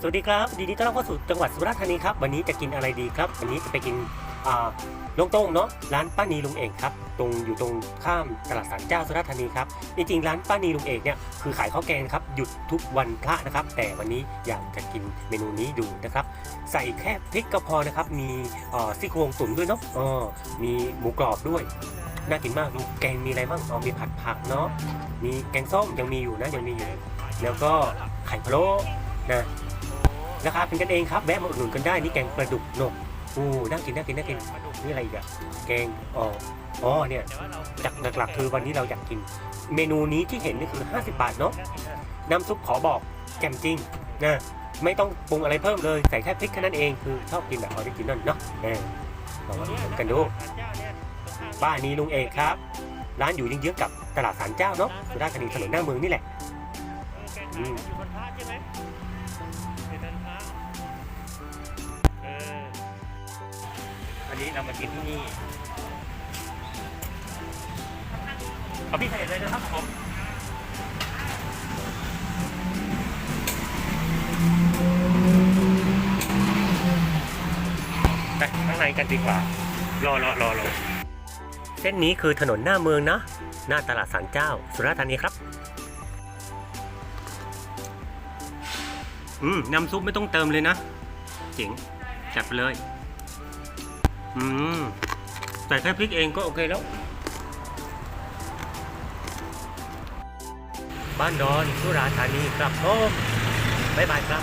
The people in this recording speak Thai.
สวัสดีครับยินดีต้อนรับเข้าสู่จังหวัดสุราษฎร์ธานีครับวันนี้จะกินอะไรดีครับวันนี้จะไปกินลงตรงเนาะร้านป้านีลุงเอกครับตรงอยู่ตรงข้ามตลาดสันเจ้าสุราษฎร์ธานีครับจริงๆร้านป้านีลุงเอกเนี่ยคือขายข้าวแกงครับหยุดทุกวันพระนะครับ แต่วันนี้อยากจะกินเมนูนี้ดูนะครับ ใส่แค่พริกก็พอนะครับ มีซี่โครงตุ๋นด้วยเนาะอ๋อมีหมูกรอบด้วยน่ากินมากดูแกงมีอะไรบ้างเอามีผัดผักเนาะมีแกงส้มยังมีอยู่นะยังมีอยู่แล้วก็ไข่พะโล้นะ ราคาเป็นกันเองครับแวะมาอุดหนุนกันได้นี่แกงปลาดุกนกอู้น่ากินน่ากินน่ากินนี่อะไรอีกอะแกงอ๋ออ๋อเนี่ยจากหลักๆคือวันนี้เราอยากกิน เมนูนี้ที่เห็นนี่คือ 50 บาทเนาะน้ำซุปขอบอกแจ่มจริงนะไม่ต้องปรุงอะไรเพิ่มเลยใส่แค่พริกแค่นั้นเองคือชอบกินแบบออริจินอลเนาะเออลองมาดหนุนกันดูบ้านนี้ลุงเอกครับ ร้านอยู่เยื้องๆกับตลาดสารเจ้าเนาะสุราษฎร์ธานีถนนหน้าเมืองนี่แหละ เป็นนันพระเออวันนี้เรามากินที่นี่เอาพี่ใส่เลยนะครับผมไปข้างในกันดีกว่ารอรอรอรอเส้นนี้คือถนนหน้าเมืองนะ หน้าตลาดสารเจ้า สุราษฎร์ธานีครับ อืมน้ำซุปไม่ต้องเติมเลยนะเจ๋งจัดไปเลย อืมใส่แค่พริกเองก็โอเคแล้ว บ้านดอนสุราธานีครับผมบ๊ายบายครับ